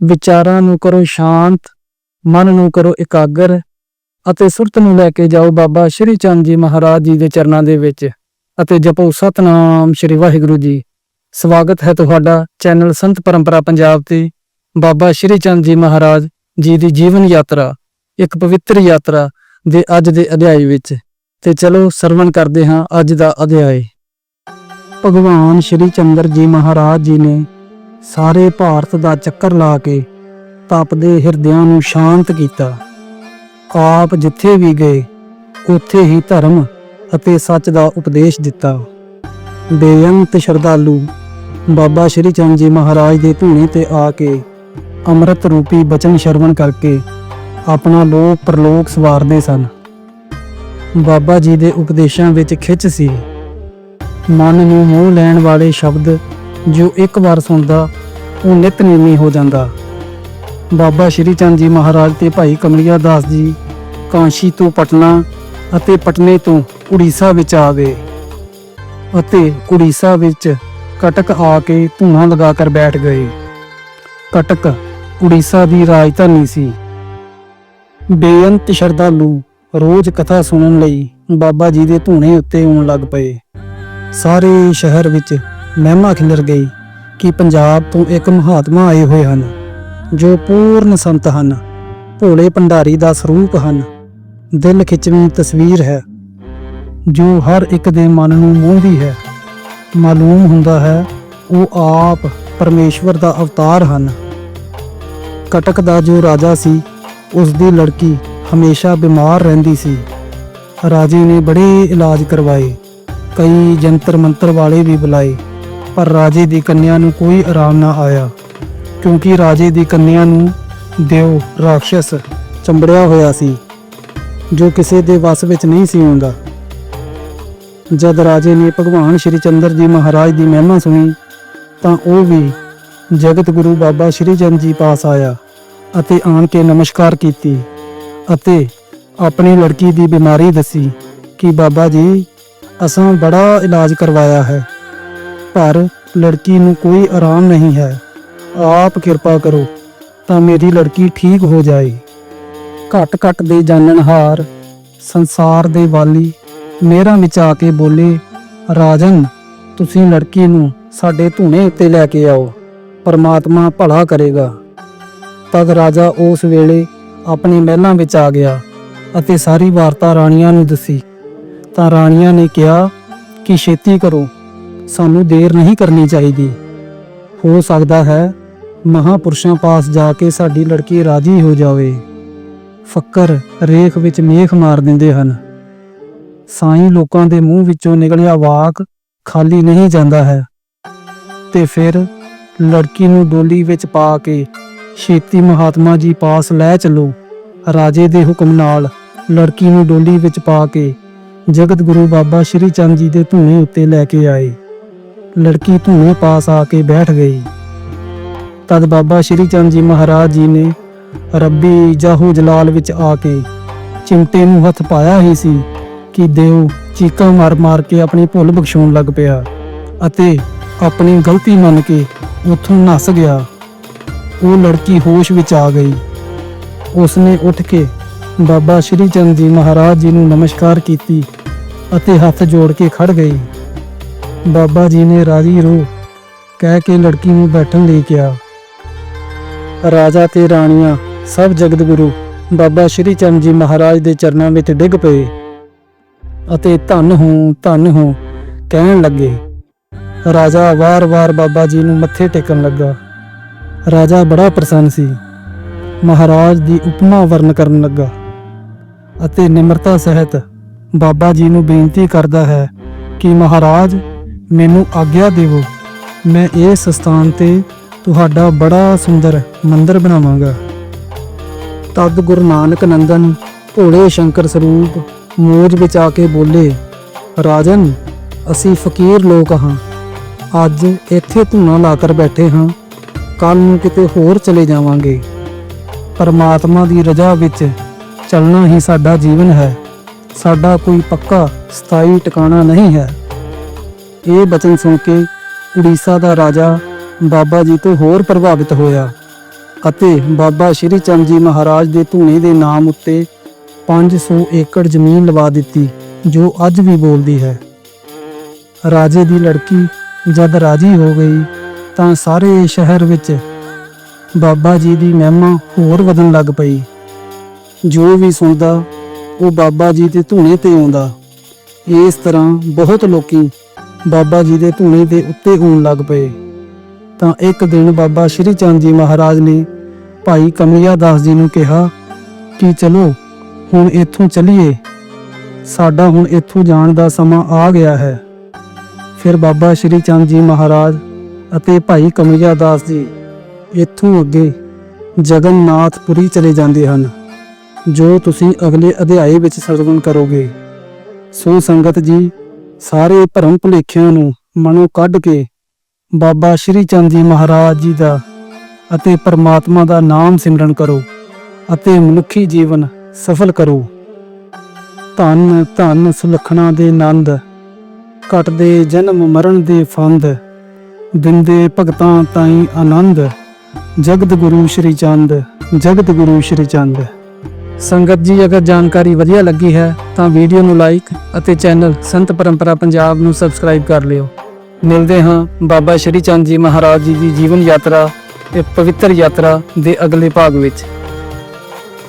ਵਿਚਾਰਾਂ ਨੂੰ ਕਰੋ ਸ਼ਾਂਤ, ਮਨ ਨੂੰ ਕਰੋ ਇਕਾਗਰ ਅਤੇ ਸੁਰਤ ਨੂੰ ਲੈ ਕੇ ਜਾਓ ਬਾਬਾ ਸ਼੍ਰੀ ਚੰਦ ਜੀ ਮਹਾਰਾਜ ਜੀ ਦੇ ਚਰਨਾਂ ਦੇ ਵਿੱਚ ਅਤੇ ਜਪੋ ਸਤਨਾਮ ਸ਼੍ਰੀ ਵਾਹਿਗੁਰੂ ਜੀ। ਸਵਾਗਤ ਹੈ ਤੁਹਾਡਾ ਚੈਨਲ ਸੰਤ ਪਰੰਪਰਾ ਪੰਜਾਬ ਤੇ ਬਾਬਾ ਸ਼੍ਰੀ ਚੰਦ ਜੀ ਮਹਾਰਾਜ ਜੀ ਦੀ ਜੀਵਨ ਯਾਤਰਾ, ਇੱਕ ਪਵਿੱਤਰ ਯਾਤਰਾ ਦੇ ਅੱਜ ਦੇ ਅਧਿਆਇ ਵਿੱਚ। ਤੇ ਚਲੋ ਸਰਵਣ ਕਰਦੇ ਹਾਂ ਅੱਜ ਦਾ ਅਧਿਆਇ ਭਗਵਾਨ ਸ਼੍ਰੀ ਚੰਦਰ ਜੀ ਮਹਾਰਾਜ ਜੀ ਨੇ ਸਾਰੇ ਭਾਰਤ ਦਾ ਚੱਕਰ ਲਾ ਕੇ ਤਪਦੇ ਹਿਰਦਿਆਂ ਨੂੰ ਸ਼ਾਂਤ ਕੀਤਾ। ਆਪ ਜਿੱਥੇ ਵੀ ਗਏ, ਉੱਥੇ ਹੀ ਧਰਮ ਅਤੇ ਸੱਚ ਦਾ ਉਪਦੇਸ਼ ਦਿੱਤਾ। ਬੇਅੰਤ ਸ਼ਰਧਾਲੂ ਬਾਬਾ ਸ਼੍ਰੀ ਚੰਦ ਜੀ ਮਹਾਰਾਜ ਦੇ ਧੂਣੇ ਤੇ ਆ ਕੇ ਅੰਮ੍ਰਿਤ ਰੂਪੀ ਬਚਨ ਸ਼ਰਵਣ ਕਰਕੇ ਆਪਣਾ ਲੋਕ ਪ੍ਰਲੋਕ ਸਵਾਰਦੇ ਸਨ। ਬਾਬਾ ਜੀ ਦੇ ਉਪਦੇਸ਼ਾਂ ਵਿੱਚ ਖਿੱਚ ਸੀ। ਮਨ ਨੂੰ ਮੋਹ ਲੈਣ ਵਾਲੇ ਸ਼ਬਦ ਜੋ ਇੱਕ ਵਾਰ ਸੁਣਦਾ, ਉਹ ਨਿਤਨੇਮੀ ਹੋ ਜਾਂਦਾ। ਬਾਬਾ ਸ਼੍ਰੀ ਚੰਦ ਜੀ ਮਹਾਰਾਜ ਤੇ ਭਾਈ ਕਮਲਿਆ ਦਾਸ ਜੀ ਕਾਂਸ਼ੀ ਤੋਂ ਪਟਨਾ ਅਤੇ ਪਟਨੇ ਤੋਂ ਉੜੀਸਾ ਵਿੱਚ ਆ ਗਏ ਅਤੇ ਉੜੀਸਾ ਵਿੱਚ ਕਟਕ ਆ ਕੇ ਧੂਣਾ ਲਗਾ ਕਰ ਬੈਠ ਗਏ। ਕਟਕ ਉੜੀਸਾ ਦੀ ਰਾਜਧਾਨੀ ਸੀ। ਬੇਅੰਤ ਸ਼ਰਧਾਲੂ ਰੋਜ਼ ਕਥਾ ਸੁਣਨ ਲਈ ਬਾਬਾ ਜੀ ਦੇ ਧੂਣੇ ਉੱਤੇ ਆਉਣ ਲੱਗ ਪਏ। ਸਾਰੇ ਸ਼ਹਿਰ ਵਿੱਚ ਮਹਿਮਾ ਖਿਲਰ ਗਈ ਕਿ ਪੰਜਾਬ ਤੋਂ ਇੱਕ ਮਹਾਤਮਾ ਆਏ ਹੋਏ ਹਨ, ਜੋ ਪੂਰਨ ਸੰਤ ਹਨ, ਭੋਲੇ ਭੰਡਾਰੀ ਦਾ ਸਰੂਪ ਹਨ। ਦਿਲ ਖਿੱਚਵੀਂ ਤਸਵੀਰ ਹੈ, ਜੋ ਹਰ ਇੱਕ ਦੇ ਮਨ ਨੂੰ ਮੋਹਦੀ ਹੈ। ਮਾਲੂਮ ਹੁੰਦਾ ਹੈ, ਉਹ ਆਪ ਪਰਮੇਸ਼ਵਰ ਦਾ ਅਵਤਾਰ ਹਨ। ਕਟਕ ਦਾ ਜੋ ਰਾਜਾ ਸੀ ਉਸ ਦੀ ਲੜਕੀ ਹਮੇਸ਼ਾ ਬਿਮਾਰ ਰਹਿੰਦੀ ਸੀ। ਰਾਜੇ ਨੇ ਬੜੇ ਇਲਾਜ ਕਰਵਾਏ, ਕਈ ਜੰਤਰ ਮੰਤਰ ਵਾਲੇ ਵੀ ਬੁਲਾਏ। ਪਰ ਰਾਜੇ ਦੀ ਕੰਨਿਆ ਨੂੰ ਕੋਈ ਆਰਾਮ ਨਾ ਆਇਆ। ਕਿਉਂਕਿ ਰਾਜੇ ਦੀ ਕੰਨਿਆ ਨੂੰ ਦੇਵ ਰਾਖਸ਼ਸ ਚੰਬੜਿਆ ਹੋਇਆ ਸੀ, ਜੋ ਕਿਸੇ ਦੇ ਵਸ ਵਿੱਚ ਨਹੀਂ ਸੀ ਆਉਂਦਾ। ਜਦ ਰਾਜੇ ਨੇ ਭਗਵਾਨ ਸ਼੍ਰੀ ਚੰਦਰ ਜੀ ਮਹਾਰਾਜ ਦੀ ਮਹਿਮਾ ਸੁਣੀ, ਤਾਂ ਉਹ ਵੀ ਜਗਤ ਗੁਰੂ ਬਾਬਾ ਸ਼੍ਰੀ ਚੰਦ ਜੀ ਪਾਸ ਆਇਆ ਅਤੇ ਆਣ ਕੇ ਨਮਸਕਾਰ ਕੀਤੀ ਅਤੇ ਆਪਣੀ ਲੜਕੀ ਦੀ ਬਿਮਾਰੀ ਦੱਸੀ ਕਿ ਬਾਬਾ ਜੀ, ਅਸਾਂ ਬੜਾ ਇਲਾਜ ਕਰਵਾਇਆ ਹੈ। ਘਰ ਲੜਕੀ ਨੂੰ ਕੋਈ ਆਰਾਮ ਨਹੀਂ ਹੈ। ਆਪ ਕਿਰਪਾ ਕਰੋ ਤਾਂ ਮੇਰੀ ਲੜਕੀ ਠੀਕ ਹੋ ਜਾਏ। ਘਟ ਘਟ ਦੇ ਜਾਣਨਹਾਰ ਸੰਸਾਰ ਦੇ ਵਾਲੀ ਮੇਰਾ ਵਿੱਚ ਆ ਕੇ ਬੋਲੇ, ਰਾਜਨ, ਤੁਸੀਂ ਲੜਕੀ ਨੂੰ ਸਾਡੇ ਧੂਣੇ ਉੱਤੇ ਲੈ ਕੇ ਆਓ, ਪਰਮਾਤਮਾ ਭਲਾ ਕਰੇਗਾ। ਤਦ ਰਾਜਾ ਉਸ ਵੇਲੇ ਆਪਣੇ ਮਹਿਲਾਂ ਵਿੱਚ ਆ ਗਿਆ ਅਤੇ ਸਾਰੀ ਵਾਰਤਾ ਰਾਣੀਆਂ ਨੂੰ ਦੱਸੀ। ਤਾਂ ਰਾਣੀਆਂ ਨੇ ਕਿਹਾ ਕਿ ਛੇਤੀ ਕਰੋ। ਸਾਨੂੰ ਦੇਰ ਨਹੀਂ ਕਰਨੀ ਚਾਹੀਦੀ। ਹੋ ਸਕਦਾ ਹੈ ਮਹਾਪੁਰਸ਼ਾਂ ਪਾਸ ਜਾ ਕੇ ਸਾਡੀ ਲੜਕੀ ਰਾਜੀ ਹੋ ਜਾਵੇ। ਫੱਕਰ ਰੇਖ ਵਿੱਚ ਮੇਖ ਮਾਰ ਦਿੰਦੇ ਹਨ। ਸਾਈਂ ਲੋਕਾਂ ਦੇ ਮੂੰਹ ਵਿੱਚੋਂ ਨਿਕਲਿਆ ਵਾਕ ਖਾਲੀ ਨਹੀਂ ਜਾਂਦਾ ਹੈ। ਤੇ ਫਿਰ ਲੜਕੀ ਨੂੰ ਡੋਲੀ ਵਿੱਚ ਪਾ ਕੇ ਛੇਤੀ ਮਹਾਤਮਾ ਜੀ ਪਾਸ ਲੈ ਚੱਲੋ। ਰਾਜੇ ਦੇ ਹੁਕਮ ਨਾਲ ਲੜਕੀ ਨੂੰ ਡੋਲੀ ਵਿੱਚ ਪਾ ਕੇ ਜਗਤ ਗੁਰੂ ਬਾਬਾ ਸ਼੍ਰੀ ਚੰਦ ਜੀ ਦੇ ਧੂਣੇ ਉੱਤੇ ਲੈ ਕੇ ਆਏ। ਲੜਕੀ ਧੂਣੇ ਪਾਸ ਆ ਕੇ ਬੈਠ ਗਈ। ਤਦ ਬਾਬਾ ਸ਼੍ਰੀ ਚੰਦ ਜੀ ਮਹਾਰਾਜ ਜੀ ਨੇ ਰੱਬੀ ਜਾਹੂ ਜਲਾਲ ਵਿੱਚ ਆ ਕੇ ਚਿਮਟੇ ਨੂੰ ਹੱਥ ਪਾਇਆ ਹੀ ਸੀ ਕਿ ਦੇਵ ਚੀਕਾਂ ਮਾਰ ਮਾਰ ਕੇ ਆਪਣੀ ਭੁੱਲ ਬਖਸ਼ਾਉਣ ਲੱਗ ਪਿਆ ਅਤੇ ਆਪਣੀ ਗਲਤੀ ਮੰਨ ਕੇ ਉੱਥੋਂ ਨੱਸ ਗਿਆ। ਉਹ ਲੜਕੀ ਹੋਸ਼ ਵਿੱਚ ਆ ਗਈ। ਉਸਨੇ ਉੱਠ ਕੇ ਬਾਬਾ ਸ਼੍ਰੀ ਚੰਦ ਜੀ ਮਹਾਰਾਜ ਜੀ ਨੂੰ ਨਮਸਕਾਰ ਕੀਤੀ ਅਤੇ ਹੱਥ ਜੋੜ ਕੇ ਖੜ ਗਈ। ਬਾਬਾ ਜੀ ਨੇ ਰਾਜੀ ਰੋ ਕਹਿ ਕੇ ਲੜਕੀ ਨੂੰ ਬੈਠਣ ਲਈ ਕਿਹਾ। ਰਾਜਾ ਤੇ ਰਾਣੀਆਂ ਸਭ ਜਗਤ ਗੁਰੂ ਬਾਬਾ ਸ਼੍ਰੀ ਚੰਦ ਜੀ ਮਹਾਰਾਜ ਦੇ ਚਰਨਾਂ ਵਿੱਚ ਡਿੱਗ ਪਏ ਅਤੇ ਧੰਨ ਹੋ ਧੰਨ ਹੋ ਕਹਿਣ ਲੱਗੇ। ਰਾਜਾ ਵਾਰ-ਵਾਰ ਬਾਬਾ ਜੀ ਨੂੰ ਮੱਥੇ ਟੇਕਣ ਲੱਗਾ। ਰਾਜਾ ਬੜਾ ਪ੍ਰਸੰਨ ਸੀ। ਮਹਾਰਾਜ ਦੀ ਉਪਮਾ ਵਰਨ ਕਰਨ ਲੱਗਾ ਅਤੇ ਨਿਮਰਤਾ ਸਹਿਤ ਬਾਬਾ ਜੀ ਨੂੰ ਬੇਨਤੀ ਕਰਦਾ ਹੈ ਕਿ ਮਹਾਰਾਜ ਮੈਨੂੰ ਆਗਿਆ ਦੇਵੋ। ਮੈਂ ਇਸ ਸਥਾਨ ਤੇ ਤੁਹਾਡਾ ਬੜਾ ਸੁੰਦਰ ਮੰਦਿਰ ਬਣਾਵਾਂਗਾ। ਤਦ ਗੁਰੂ ਨਾਨਕ ਨੰਦਨ ਭੋਲੇ ਸ਼ੰਕਰ ਸਰੂਪ ਮੋਜ ਵਿੱਚ ਆ ਕੇ ਬੋਲੇ, ਰਾਜਨ, ਅਸੀਂ ਫਕੀਰ ਲੋਕ ਹਾਂ। ਅੱਜ ਇੱਥੇ ਧੂਣਾ ਲਾ ਕਰ ਬੈਠੇ ਹਾਂ। ਕੱਲ ਨੂੰ ਕਿਤੇ ਹੋਰ ਚਲੇ ਜਾਵਾਂਗੇ। ਪਰਮਾਤਮਾ ਦੀ ਰਜ਼ਾ ਵਿੱਚ ਚੱਲਣਾ ਹੀ ਸਾਡਾ ਜੀਵਨ ਹੈ। ਸਾਡਾ ਕੋਈ ਪੱਕਾ ਸਥਾਈ ਟਿਕਾਣਾ ਨਹੀਂ ਹੈ। ਇਹ ਬਚਨ ਸੁਣ ਕੇ ਉੜੀਸਾ ਦਾ ਰਾਜਾ ਬਾਬਾ ਜੀ ਤੋਂ ਹੋਰ ਪ੍ਰਭਾਵਿਤ ਹੋਇਆ ਅਤੇ ਬਾਬਾ ਸ਼੍ਰੀ ਚੰਦ ਜੀ ਮਹਾਰਾਜ ਦੇ ਧੂਣੇ ਦੇ ਨਾਮ ਉੱਤੇ 500 ਏਕੜ ਜ਼ਮੀਨ ਲਵਾ ਦਿੱਤੀ, ਜੋ ਅੱਜ ਵੀ ਬੋਲਦੀ ਹੈ। ਰਾਜੇ ਦੀ ਲੜਕੀ ਜਦ ਰਾਜੀ ਹੋ ਗਈ, ਤਾਂ ਸਾਰੇ ਸ਼ਹਿਰ ਵਿੱਚ ਬਾਬਾ ਜੀ ਦੀ ਮਹਿਮਾ ਹੋਰ ਵਧਣ ਲੱਗ ਪਈ। ਜੋ ਵੀ ਸੁਣਦਾ, ਉਹ ਬਾਬਾ ਜੀ ਦੇ ਧੂਣੇ ਤੇ ਆਉਂਦਾ। ਇਸ ਤਰ੍ਹਾਂ ਬਹੁਤ ਲੋਕੀ ਬਾਬਾ ਜੀ ਦੇ ਧੂਣੇ ਦੇ ਉੱਤੇ ਆਉਣ ਲੱਗ ਪਏ। ਤਾਂ ਇੱਕ ਦਿਨ ਬਾਬਾ ਸ਼੍ਰੀ ਚੰਦ ਜੀ ਮਹਾਰਾਜ ਨੇ ਭਾਈ ਕਮਲਿਆ ਦਾਸ ਜੀ ਨੂੰ ਕਿਹਾ ਕਿ ਚਲੋ, ਹੁਣ ਇੱਥੋਂ ਚੱਲੀਏ। ਸਾਡਾ ਹੁਣ ਇੱਥੋਂ ਜਾਣ ਦਾ ਸਮਾਂ ਆ ਗਿਆ ਹੈ। ਫਿਰ ਬਾਬਾ ਸ਼੍ਰੀ ਚੰਦ ਜੀ ਮਹਾਰਾਜ ਅਤੇ ਭਾਈ ਕਮਲਿਆ ਦਾਸ ਜੀ ਇੱਥੋਂ ਅੱਗੇ ਜਗਨਨਾਥਪੁਰੀ ਚਲੇ ਜਾਂਦੇ ਹਨ, ਜੋ ਤੁਸੀਂ ਅਗਲੇ ਅਧਿਆਏ ਵਿੱਚ ਸਰਵਣ ਕਰੋਗੇ। ਸੋ ਸੰਗਤ ਜੀ ਸਾਰੇ ਭਰਮ ਭੁਲੇਖਿਆਂ ਨੂੰ ਮਨੋਂ ਕੱਢ ਕੇ ਬਾਬਾ ਸ਼੍ਰੀ ਚੰਦ ਜੀ ਮਹਾਰਾਜ ਜੀ ਦਾ ਅਤੇ ਪਰਮਾਤਮਾ ਦਾ ਨਾਮ ਸਿਮਰਨ ਕਰੋ ਅਤੇ ਮਨੁੱਖੀ ਜੀਵਨ ਸਫਲ ਕਰੋ। ਧੰਨ ਧੰਨ ਸੁਲਖਣਾ ਦੇ ਆਨੰਦ ਘਟਦੇ ਜਨਮ ਮਰਨ ਦੇ ਫੰਦ, ਦਿੰਦੇ ਭਗਤਾਂ ਤਾਈਂ ਆਨੰਦ ਜਗਤ ਗੁਰੂ ਸ਼੍ਰੀ ਚੰਦ ਜਗਤ ਗੁਰੂ ਸ਼੍ਰੀ ਚੰਦ। ਸੰਗਤ ਜੀ, ਅਗਰ ਜਾਣਕਾਰੀ ਵਧੀਆ ਲੱਗੀ ਹੈ, ਤਾਂ ਵੀਡੀਓ ਨੂੰ ਲਾਈਕ ਅਤੇ ਚੈਨਲ ਸੰਤ ਪਰੰਪਰਾ ਪੰਜਾਬ ਨੂੰ ਸਬਸਕ੍ਰਾਈਬ ਕਰ ਲਿਓ। ਮਿਲਦੇ ਹਾਂ ਬਾਬਾ ਸ਼੍ਰੀ ਚੰਦ ਜੀ ਮਹਾਰਾਜ ਜੀ ਦੀ ਜੀਵਨ ਯਾਤਰਾ ਤੇ ਪਵਿੱਤਰ ਯਾਤਰਾ ਦੇ ਅਗਲੇ ਭਾਗ ਵਿੱਚ।